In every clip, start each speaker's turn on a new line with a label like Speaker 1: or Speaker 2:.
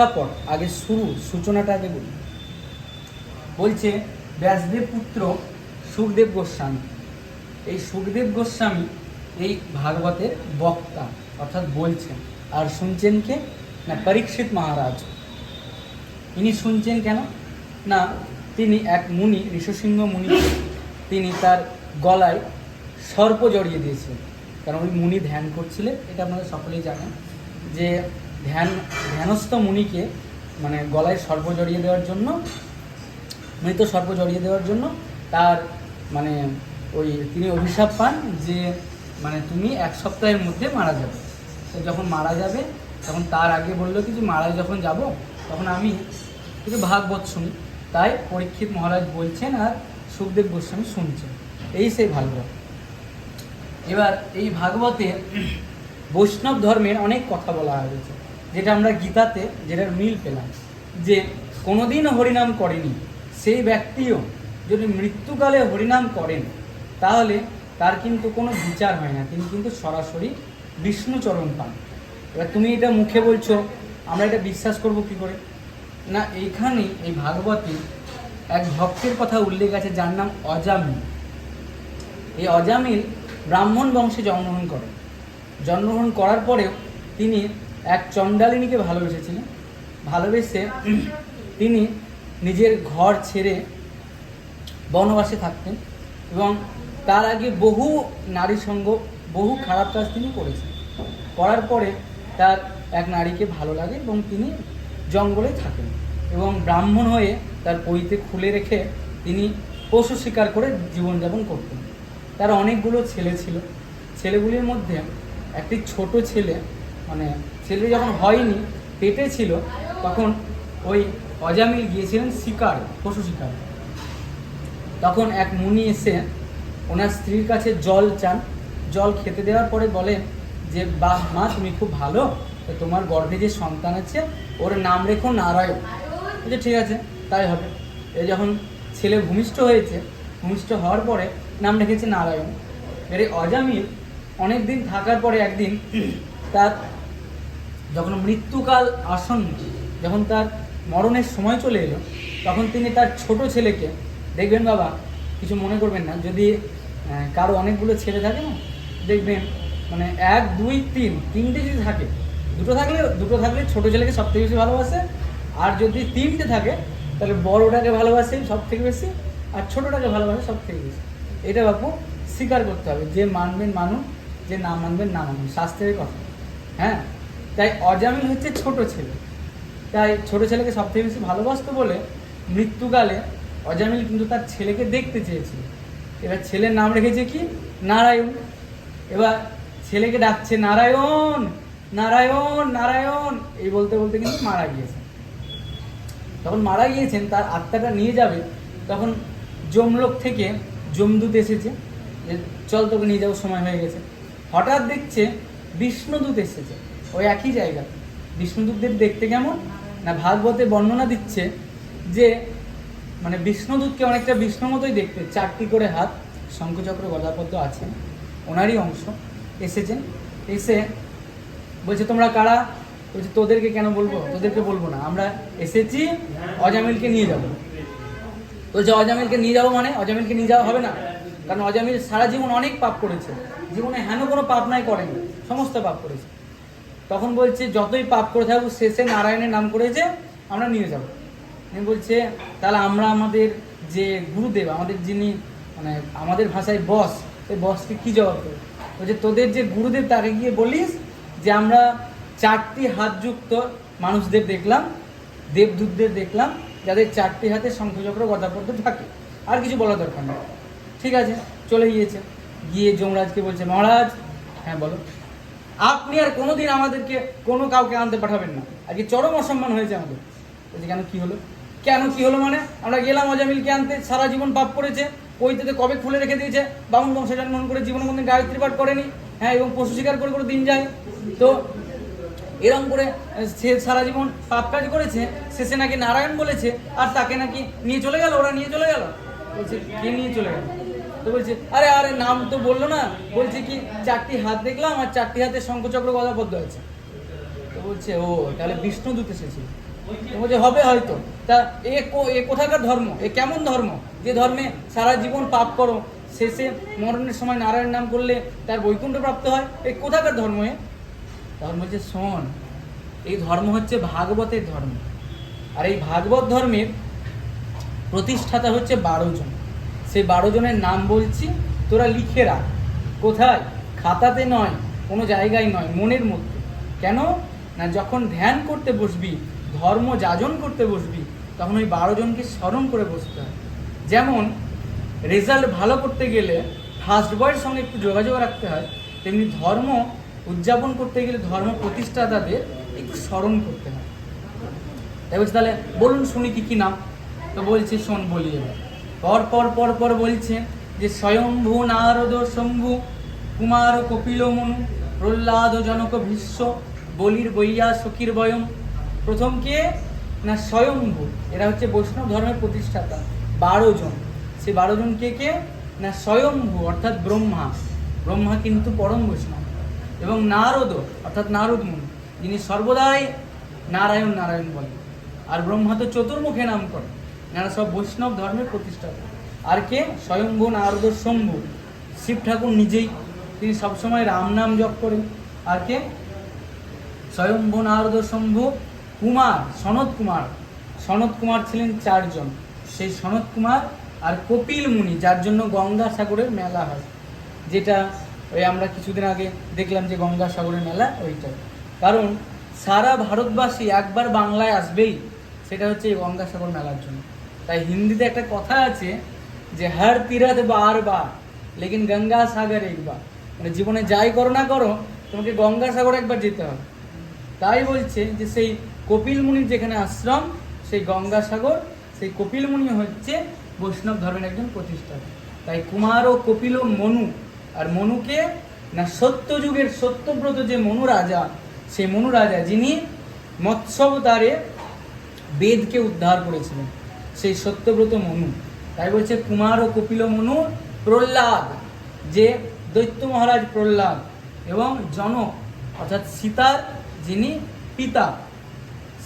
Speaker 1: তারপর আগে শুরু, সূচনাটা আগে বলি। বলছে ব্যাসদেব পুত্র সুখদেব গোস্বামী। এই সুখদেব গোস্বামী এই ভাগবতের বক্তা, অর্থাৎ বলছেন। আর শুনছেন কে? না, পরীক্ষিত মহারাজ। ইনি শুনছেন কেন? না, তিনি এক মুনি, ঋষসিংহ মুনি, তিনি তার গলায় সর্প জড়িয়ে দিয়েছিলেন। কারণ ওই মুনি ধ্যান করছিলেন, এটা আপনারা সকলেই জানেন, যে ধ্যান, ধ্যানস্থ মুনিকে মানে গলায় সর্প জড়িয়ে দেওয়ার জন্য, মৃত সর্প জড়িয়ে দেওয়ার জন্য তার মানে ওই তিনি অভিশাপ পান যে মানে তুমি এক সপ্তাহের মধ্যে মারা যাবে। তো যখন মারা যাবে, তখন তার আগে বলল কি যে মারা যখন যাব, তখন আমি কিছু ভাগবত শুনি তাই পরীক্ষিত মহারাজ বলছেন আর সুখদেব গোস্বামী শুনছেন। এই সেই ভাগবত। এবার এই ভাগবতে বৈষ্ণব ধর্মের অনেক কথা বলা হয়েছে। যেটা আমরা গীতাতে যেটার মিল পেলাম, যে কোনোদিনও হরিনাম করেনি, সেই ব্যক্তিও যদি মৃত্যুকালে হরিনাম করেন, তাহলে তার কিন্তু কোনো বিচার হয় না, তিনি কিন্তু সরাসরি বিষ্ণুচরণ পান। এবার তুমি এটা মুখে বলছো, আমরা এটা বিশ্বাস করব কি করে? না, এইখানে এই ভাগবতী এক ভক্তের কথা উল্লেখ আছে, যার নাম অজামিল। এই অজামিল ব্রাহ্মণ বংশে জন্মগ্রহণ করেন। জন্মগ্রহণ করার পরেও তিনি এক চণ্ডালিনীকে ভালোবেসেছিলেন। ভালোবেসে তিনি নিজের ঘর ছেড়ে বনবাসে থাকতেন এবং তার আগে বহু নারী সঙ্গ, বহু খারাপ কাজ তিনি করেছেন। করার পরে তার এক নারীকে ভালো লাগে এবং তিনি জঙ্গলে থাকেন এবং ব্রাহ্মণ হয়ে তার পরিতে খুলে রেখে তিনি পশু শিকার করে জীবনযাপন করতেন। তার অনেকগুলো ছেলে ছিল। ছেলেগুলির মধ্যে একটি ছোট ছেলে মানে ছেলে যখন হয়নি, পেটে ছিল, তখন ওই অজামিল গিয়েছিলেন শিকার, পশু শিকার। তখন এক মুনি এসে ওনার স্ত্রীর কাছে জল চান। জল খেতে দেওয়ার পরে বলে যে, বাহ মা, তুমি খুব ভালো। তোমার গর্ভে যে সন্তান আছে, ওর নাম রেখো নারায়ণ। বলছে ঠিক আছে, তাই হবে। এ যখন ছেলে ভূমিষ্ঠ হয়েছে, ভূমিষ্ঠ হওয়ার পরে নাম রেখেছে নারায়ণ। এর অজামিল অনেক দিন থাকার পরে একদিন তার যখন মৃত্যুকাল আসন্ন, যখন তার মরণের সময় চলে এলো, তখন তিনি তার ছোট ছেলেকে, দেখবেন বাবা, কিছু মনে করবেন না, যদি কারও অনেকগুলো ছেলে থাকে না, দেখবেন মানে এক, দুই, তিন, তিনটে যদি থাকে, দুটো থাকলে দুটো থাকলে ছোট ছেলেকে সব থেকে বেশি ভালোবাসে, আর যদি তিনটে থাকে, তাহলে বড়টাকে ভালোবাসে সব থেকে বেশি, আর ছোটোটাকে ভালোবাসে সব থেকে বেশি। এটা বাপু স্বীকার করতে হবে, যে মানবেন মানুন যে না মানবেন না মানুন শাস্ত্রের কথা। হ্যাঁ? তাই অজামিল হচ্ছে ছোট ছেলে। তাই ছোট ছেলেকে সবথেকে বেশি ভালোবাসতো বলে মৃত্যুকালে অজামিল কিন্তু তার ছেলেকে দেখতে চেয়েছিল। এবার ছেলের নাম রেখেছে কি? নারায়ণ। এবার ছেলেকে ডাকছে, নারায়ণ! নারায়ণ! নারায়ণ! এই বলতে বলতে কিন্তু মারা গিয়েছে তখন মারা গিয়েছেন, তার আত্মাটা নিয়ে যাবে, তখন যমলোক থেকে যমদূত এসেছে যে, চল তোকে নিয়ে যাওয়ার সময় হয়ে গেছে। হঠাৎ দেখছে বিষ্ণুদূত এসেছে। ওই একই জায়গা। বিষ্ণুদূতদের দেখতে কেমন? না ভাগবতে বর্ণনা দিচ্ছে যে মানে বিষ্ণুদূতকে অনেকটা বিষ্ণু মতোই দেখতে। চারটি করে হাত, শঙ্খচক্র, গদাপদ্ম আছে, ওনারই অংশ। এসেছেন। এসে বলছে, তোমরা কারা? বলছে, তোদেরকে কেন বলব? তোদেরকে বলব না। আমরা এসেছি, অজামিলকে নিয়ে যাব। বলছে, অজামিলকে নিয়ে যাব মানে? অজামিলকে নিয়ে যাওয়া হবে না? কারণ অজামিল সারা জীবন অনেক পাপ করেছে। জীবনে হেন কোনো পাপ নাই করেনি। সমস্ত পাপ করেছে। তখন বলছে, যতই পাপ করে থাকুক, শেষে নারায়ণের নাম করেছে আমরা নিয়ে যাব। আমি বলছে, তাহলে আমরা আমাদের যে গুরুদেব, আমাদের যিনি মানে আমাদের ভাষায় বস, সেই বসকে কি জবাব দেবো? বলছে, তোদের যে গুরুদেব, তাকে গিয়ে বলিস যে আমরা চারটি হাতযুক্ত মানুষদের দেখলাম, দেবদূতদের দেখলাম, যাদের চারটি হাতে শঙ্খচক্র, গদাপদ্ম থাকে। আর কিছু বলা দরকার নেই। ঠিক আছে, চলে গিয়েছে। গিয়ে যমরাজকে বলছে, মহারাজ হ্যাঁ বলো। আপনি আর কোনোদিন আমাদেরকে কোনো কাউকে আনতে পাঠাবেন না। আজকে চরম অসম্মান হয়েছে আমাদের। বলছি, কেন কি হলো? কেন কি হলো মানে? আমরা গেলাম অজামিলকে আনতে, সারা জীবন পাপ করেছে। পৈতেতে কবে খুলে রেখে দিয়েছে? বামুন বংশ জন্মগ্রহণ করে জীবনে কোনদিন গায়ত্রী পাঠ করেনি। হ্যাঁ এবং পশু শিকার করে করে দিন যায়। তো এরকম করে সে সারা জীবন পাপ কাজ করেছে। শেষে নাকি নারায়ণ বলেছে, আর তাকে নাকি নিয়ে চলে গেল? ওরা নিয়ে চলে গেল? বলছে, কে নিয়ে চলে গেল? তো বলছে, আরে আরে, নাম তো বলল না। বলছে কি, চারটি হাত দেখলাম আর চারটি হাতে শঙ্খচক্র গদাপদ্ম আছে তো বলছে, ও, তাহলে বিষ্ণুদূত এসেছিল তো বলছে, হবে হয়তো। তা এ এ কোথাকার ধর্ম? এ কেমন ধর্ম? যে ধর্মে সারা জীবন পাপ করো, শেষে মরণের সময় নারায়ণ নাম করলে তার বৈকুণ্ঠ প্রাপ্ত হয়? এ কোথাকার ধর্ম এ? তখন বলছে, শোন, এই ধর্ম হচ্ছে ভাগবতের ধর্ম। আর এই ভাগবত ধর্মের প্রতিষ্ঠাতা হচ্ছে বারো জন। সেই বারো জনের নাম বলছি, তোরা লিখে রাখ। কোথায়? খাতাতে নয়, কোনো জায়গায় নয়, মনের মধ্যে। কেন? না যখন ধ্যান করতে বসবি, ধর্ম যাজন করতে বসবি, তখন ওই বারো জনকে স্মরণ করে বসতে হয়। যেমন, রেজাল্ট ভালো করতে গেলে ফার্স্ট বয়ের সঙ্গে একটু যোগাযোগ রাখতে হয়, তেমনি ধর্ম উদযাপন করতে গেলে ধর্ম প্রতিষ্ঠাতাদের একটু স্মরণ করতে হয়। তাই বলছি, তাহলে বলুন শুনি কি কি নাম? তো বলছি, শোন, বলি এবার। পর পর পর পর বলছে যে স্বয়ম্ভু নারদ শম্ভু, কুমার কপিল মনু, প্রহ্লাদ জনক ভীষ্ম, বলির বইয়া সখীর বয়ম। প্রথম কে? না, স্বয়ম্ভু। এরা হচ্ছে বৈষ্ণব ধর্মের প্রতিষ্ঠাতা। বারো জন। সে বারো জন কে কে? না, স্বয়ম্ভু, অর্থাৎ ব্রহ্মা। ব্রহ্মা কিন্তু পরম বৈষ্ণব। এবং নারদ, অর্থাৎ নারদ মুনি, যিনি সর্বদাই নারায়ণ নারায়ণ বলেন আর ব্রহ্মা তো চতুর্মুখে নাম করে এনারা সব বৈষ্ণব ধর্মের প্রতিষ্ঠাতা। আর কে? স্বয়ম্ভু নারদ শম্ভু। শিব ঠাকুর নিজেই। তিনি সবসময় রাম নাম জপ করেন। আর কে? স্বয়ম্ভু নারদ শম্ভু। কুমার সনত কুমার। সনত কুমার ছিলেন চারজন। সেই সনত কুমার আর কপিল মুনি, যার জন্য গঙ্গা সাগরের মেলা হয়। যেটা ওই আমরা কিছুদিন আগে দেখলাম যে গঙ্গা সাগরের মেলা, ওইটা। কারণ সারা ভারতবাসী একবার বাংলায় আসবেই, সেটা হচ্ছে এই গঙ্গাসাগর মেলার জন্য। তাই হিন্দিতে একটা কথা আছে যে, হর তীরথ বার বার লেকিন গঙ্গা সাগর একবার মানে জীবনে যাই করো না করো, তোমাকে গঙ্গা সাগর একবার যেতে হবে। তাই বলছে যে, সেই কপিল মুনির যেখানে আশ্রম, সেই গঙ্গাসাগর সেই কপিল মুনি হচ্ছে বৈষ্ণব ধর্মের একজন প্রতিষ্ঠাতা। তাই কুমার ও কপিল ও মনু, আর মনুকে না সত্যযুগের সত্যব্রত যে মনু রাজা, সেই মনু রাজা যিনি মৎস্যবতারে বেদকে উদ্ধার করেছিলেন। সেই সত্যব্রত মনু। তাই বলছে, কুমার ও কপিল মনু প্রহ্লাদ, যে দৈত্য মহারাজ প্রহ্লাদ এবং জনক, অর্থাৎ সীতার যিনি পিতা,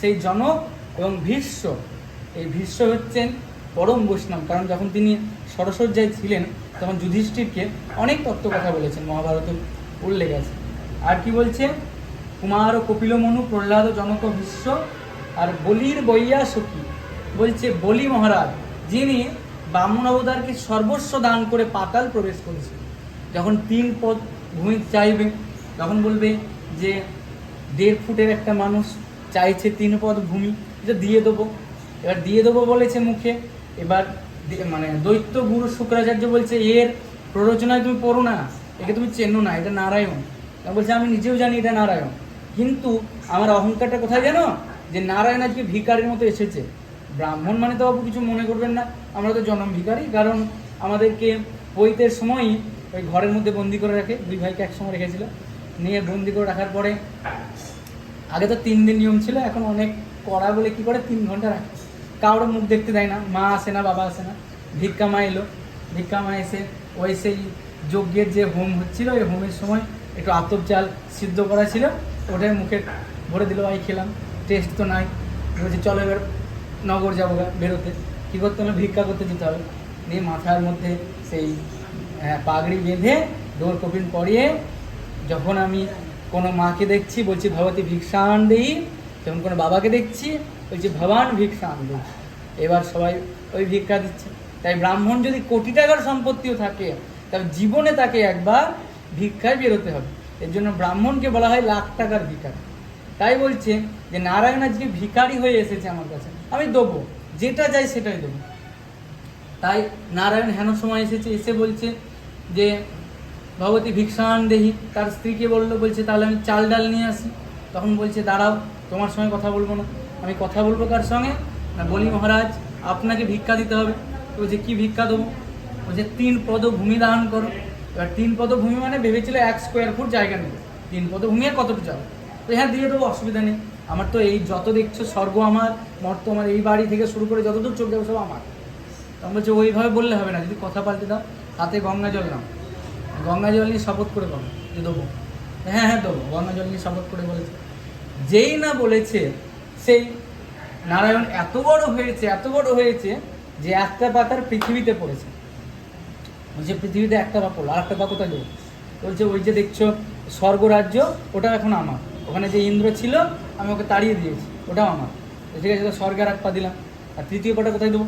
Speaker 1: সেই জনক এবং ভীষ্ম। এই ভীষ্ম হচ্ছেন পরম বৈষ্ণব, কারণ যখন তিনি সরসজ্জায় ছিলেন, তখন যুধিষ্ঠিরকে অনেক তত্ত্ব কথা বলেছেন, মহাভারতে উল্লেখ আছে। আর কি বলছে? কুমার ও কপিল মনু, প্রহ্লাদ জনক ভীষ্ম, আর বলির বইয়া সখী। বলছে বলি মহারাজ, যিনি বামন অবতারকে সর্বস্ব দান করে পাতাল প্রবেশ করেছেন। যখন তিন পদ ভূমি চাইবে, তখন বলবে যে দেড় ফুটের একটা মানুষ চাইছে তিন পদ ভূমি, এটা দিয়ে দেবো। এবার দিয়ে দেবো বলেছে মুখে, এবার মানে দৈত্য গুরু শুক্রাচার্য বলছে, এর প্ররোচনায় তুমি পড়ো না, একে তুমি চেনো না, এটা নারায়ণ। বলছে, আমি নিজেও জানি এটা নারায়ণ। কিন্তু আমার অহংকারটা কোথায় জানো? যে নারায়ণ আজকে ভিকারির মতো এসেছে। ব্রাহ্মণ মানে তো বাবু কিছু মনে করবেন না, আমরা তো জনম ভিকারি কারণ আমাদেরকে পৈতের সময়ই ওই ঘরের মধ্যে বন্দি করে রাখে, দুই ভাইকে একসঙ্গে রেখেছিল, নিয়ে বন্দি করে রাখার পরে আগে তো তিন দিন নিয়ম ছিল, এখন অনেক করা বলে কি করে তিন ঘণ্টা রাখে। কারোর মুখ দেখতে দেয় না, মা আসে না, বাবা আসে না, ভিক্ষা মা এলো, ভিক্ষা মা এসে ওই সেই যজ্ঞের যে হোম হচ্ছিল, ওই হোমের সময় একটু আতপ চাল সিদ্ধ করা ছিল, ওটাই মুখে ভরে দিল, ভাই, খেলাম টেস্ট তো নাই। বলছি, চলো এবার নগর যাব বেরোতে। কী করতে হবে ভিক্ষা করতে যেতে হবে। নিয়ে মাথার মধ্যে সেই আহ, পাগড়ি বেঁধে ডোর কপিন পরিয়ে যখন আমি কোনো মাকে দেখছি বলছি ভগবতী ভিক্ষান দেই। যখন কোনো বাবাকে দেখছি বলছি ভবান ভিক্ষান দেই। এবার সবাই ওই ভিক্ষা দিচ্ছে। তাই ব্রাহ্মণ যদি কোটি টাকার সম্পত্তিও থাকে তবে জীবনে তাকে একবার ভিক্ষায় বেরোতে হবে। এর জন্য ব্রাহ্মণকে বলা হয় লাখ টাকার ভিক্ষার তাই বলছে যে নারায়ণ আজকে ভিখারি হয়ে এসেছে আমার কাছে। আমি দেবো। যেটা চাই সেটাই দেবো। তাই নারায়ণ হেন সময় এসেছে, এসে বলছে যে, ভগবতী ভিক্ষান দেহি। তার স্ত্রীকে বলল, বলছে, তাহলে আমি চাল ডাল নিয়ে আসি। তখন বলছে, দাঁড়াও, তোমার সঙ্গে কথা বলব না। আমি কথা বলব কার সঙ্গে? না, বলি মহারাজ, আপনাকে ভিক্ষা দিতে হবে। তো বলছে, কী ভিক্ষা দেবো? বলছে, তিন পদ ভূমি দান করো। এবার তিন পদ ভূমি মানে ভেবেছিল এক স্কোয়ার ফুট জায়গা নেবে। তিন পদ ভূমি আর কতটুকু যাবে? তো হ্যাঁ দিয়ে দেবো, অসুবিধা নেই। আমার তো এই যত দেখছ, স্বর্গ আমার, মর্ত আমার, এই বাড়ি থেকে শুরু করে যতদূর চোখ যাবে সব আমার। তখন বলছে, ওইভাবে বললে হবে না, যদি কথা পাল্টে দাও হাতে গঙ্গা জল নাও। গঙ্গা জল নিয়ে শপথ করে বলো, যে দেবো। হ্যাঁ হ্যাঁ দেবো, গঙ্গা জল নিয়ে শপথ করে বলেছে। যেই না বলেছে, সেই নারায়ণ এত বড় হয়েছে, এত বড় হয়েছে যে একটা পাতার পৃথিবীতে পড়েছে। বলছে, পৃথিবীতে একটা পা পড়ল আর একটা পা কোথায় দেবো বলছে, ওই যে দেখছ স্বর্গরাজ্য ওটা এখন আমার। ওখানে যে ইন্দ্র ছিল, আমি ওকে তাড়িয়ে দিয়েছি। ওটাও আমার। ঠিক আছে স্বর্গের এক পা দিলাম। আর তৃতীয় পাটা কোথায় দেবো?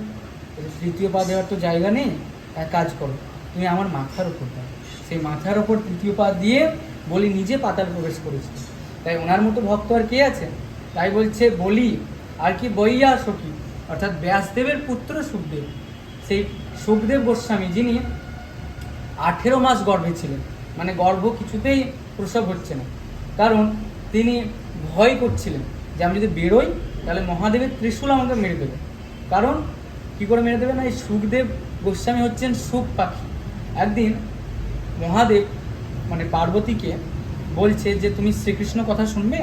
Speaker 1: তৃতীয় পা দেওয়ার তো জায়গা নেই। এক কাজ করো, তুমি আমার মাথার উপর দাও। সেই মাথার ওপর তৃতীয় পা দিয়ে বলি, নিজে পাতাল প্রবেশ করেছি। তাই ওনার মতো ভক্ত আর কে আছে? তাই বলছে, বলি, আর কি বইয়া সখী অর্থাৎ ব্যাসদেবের পুত্র সুখদেব। সেই সুখদেব গোস্বামী, যিনি আঠেরো মাস গর্ভে ছিলেন। মানে গর্ভ কিছুতেই প্রসব হচ্ছে না। কারণ তিনি ভয় করছিলেন যে আমি যদি বেরোই, তাহলে মহাদেবের ত্রিশূল আমাকে মেরে দেবে। কারণ কি করে মেরে দেবে না? এই সুখদেব গোস্বামী হচ্ছেন সুখ পাখি। একদিন মহাদেব মানে পার্বতীকে বলছে যে, তুমি শ্রীকৃষ্ণ কথা শুনবে?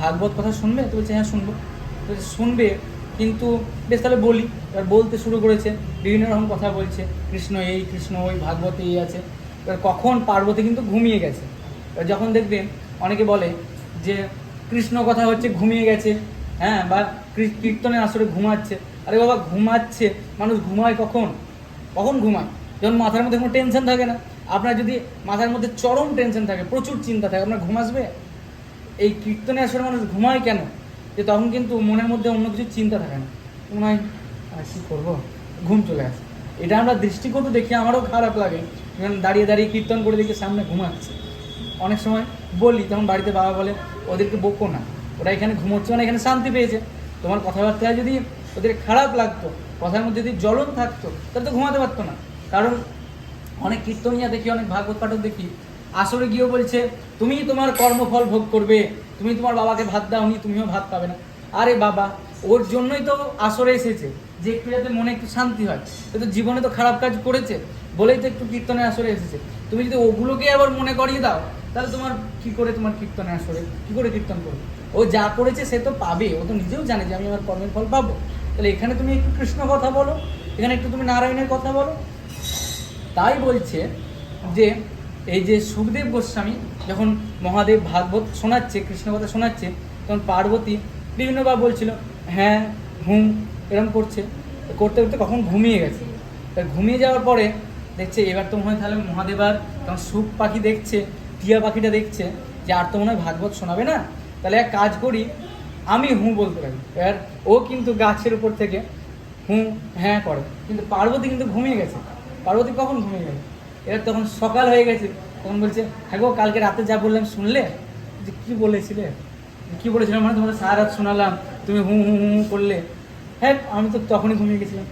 Speaker 1: ভাগবত কথা শুনবে? তো বলছে হ্যাঁ শুনব। শুনবে, কিন্তু বেশ তাহলে বলি। এবার বলতে শুরু করেছে, বিভিন্ন রকম কথা বলছে, কৃষ্ণ এই, কৃষ্ণ ওই, ভাগবত এই আছে। এবার কখন পার্বতী কিন্তু ঘুমিয়ে গেছে। এবার যখন দেখবেন অনেকে বলে যে কৃষ্ণ কথা হচ্ছে ঘুমিয়ে গেছে হ্যাঁ বা কী- কীর্তনে আসলে ঘুমাচ্ছে। আরে বাবা, ঘুমাচ্ছে? মানুষ ঘুমায় কখন? কখন ঘুমায়? যখন মাথার মধ্যে কোনো টেনশন থাকে না। আপনার যদি মাথার মধ্যে চরম টেনশন থাকে, প্রচুর চিন্তা থাকে, আপনার ঘুম আসবে? এই কীর্তনে আসলে মানুষ ঘুমায় কেন? যে তখন কিন্তু মনের মধ্যে অন্য কিছু চিন্তা থাকে না। মনে আর কী করব? ঘুম চলে আসে। এটা আমরা দৃষ্টিকটু দেখি, আমারও খারাপ লাগে। দাঁড়িয়ে দাঁড়িয়ে কীর্তন করে দেখি, সামনে ঘুমাচ্ছে। অনেক সময় বলি, তখন বাড়িতে বাবা বলে ওদেরকে বকো না। ওরা এখানে ঘুমোচ্ছে মানে এখানে শান্তি পেয়েছে। তোমার কথাবার্তায় যদি ওদের খারাপ লাগতো, কথার মধ্যে যদি জ্বলন থাকতো, তাহলে তো ঘুমাতে পারতো না। কারণ অনেক কীর্তনিয়া দেখি, অনেক ভাগবত পাঠক দেখি, আসরে গিয়েও বলছে, তুমি তোমার কর্মফল ভোগ করবে, তুমি তোমার বাবাকে ভাত দাওনি, তুমিও ভাত পাবে না। আরে বাবা, ওর জন্যই তো আসরে এসেছে, যে একটু যাতে মনে একটু শান্তি হয়। তো জীবনে তো খারাপ কাজ করেছে, বলেই তো একটু কীর্তনে আসরে এসেছে। তুমি যদি ওগুলোকে আবার মনে করিয়ে দাও তাহলে তোমার কি করে তোমার কীর্তনে আসরে কি করে কীর্তন করবে? ও যা করেছে সে তো পাবে, ও তো নিজেও জানে যে আমি আমার কর্মের ফল পাবো। তাহলে এখানে তুমি একটু কৃষ্ণ কথা বলো, এখানে একটু তুমি নারায়ণের কথা বলো। তাই বলছে যে, এই যে সুখদেব গোস্বামী যখন মহাদেব ভাগবত শোনাচ্ছে, কৃষ্ণ কথা শোনাচ্ছে, তখন পার্বতী বিভিন্নবার বলছিল হ্যাঁ হুম এরকম করছে। করতে করতে কখন ঘুমিয়ে গেছে। ঘুমিয়ে যাওয়ার পরে দেখছে, এবার তো মনে হয় তাহলে মহাদেব আর তখন সুখ পাখি দেখছে। টিয়া পাখিটা দেখছে যে আর তো মনে হয় ভাগবত শোনাবে না, তাহলে এক কাজ করি, আমি হুঁ বলতে পারি। এবার ও কিন্তু গাছের উপর থেকে হুঁ হ্যাঁ করে। কিন্তু পার্বতী কিন্তু ঘুমিয়ে গেছে। পার্বতী কখন ঘুমিয়ে গেছে এবার তখন সকাল হয়ে গেছে। তখন বলছে হ্যাঁ গো, কালকে রাতে যা বললাম শুনলে? যে কী বলেছিলে? কী বলেছিলাম মানে তোমাদের সারা রাত শোনালাম, তুমি হুঁ হুঁ হুঁ হুঁ করলে। হ্যাঁ আমি তো তখনই ঘুমিয়ে গেছিলাম।